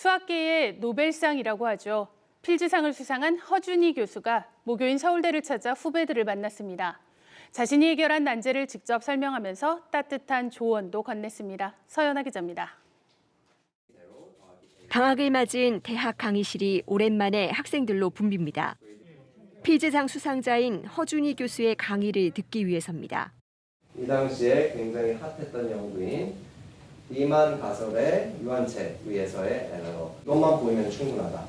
수학계의 노벨상이라고 하죠. 필즈상을 수상한 허준희 교수가 모교인 서울대를 찾아 후배들을 만났습니다. 자신이 해결한 난제를 직접 설명하면서 따뜻한 조언도 건넸습니다. 서연아 기자입니다. 방학을 맞은 대학 강의실이 오랜만에 학생들로 붐빕니다. 필즈상 수상자인 허준희 교수의 강의를 듣기 위해서입니다. 이 당시에 굉장히 핫했던 연구인 리만 가설의 유한체 의해서의 에러 이것만 보이면 충분하다.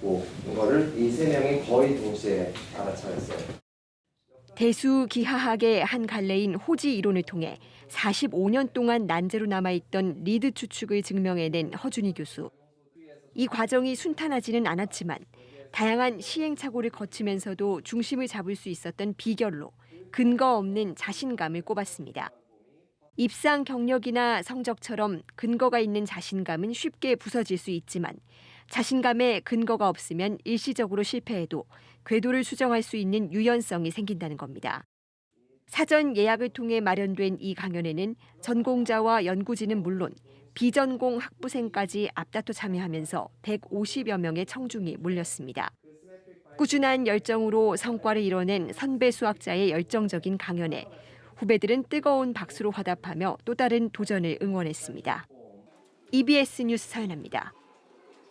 고 이거를 이 세 명이 거의 동시에 알아차렸어요. 대수 기하학의 한 갈래인 호지 이론을 통해 45년 동안 난제로 남아있던 리드 추측을 증명해낸 허준희 교수. 이 과정이 순탄하지는 않았지만 다양한 시행착오를 거치면서도 중심을 잡을 수 있었던 비결로 근거 없는 자신감을 꼽았습니다. 입상 경력이나 성적처럼 근거가 있는 자신감은 쉽게 부서질 수 있지만 자신감에 근거가 없으면 일시적으로 실패해도 궤도를 수정할 수 있는 유연성이 생긴다는 겁니다. 사전 예약을 통해 마련된 이 강연에는 전공자와 연구진은 물론 비전공 학부생까지 앞다퉈 참여하면서 150여 명의 청중이 몰렸습니다. 꾸준한 열정으로 성과를 이뤄낸 선배 수학자의 열정적인 강연에 후배들은 뜨거운 박수로 화답하며 또 다른 도전을 응원했습니다. EBS 뉴스 서연아입니다.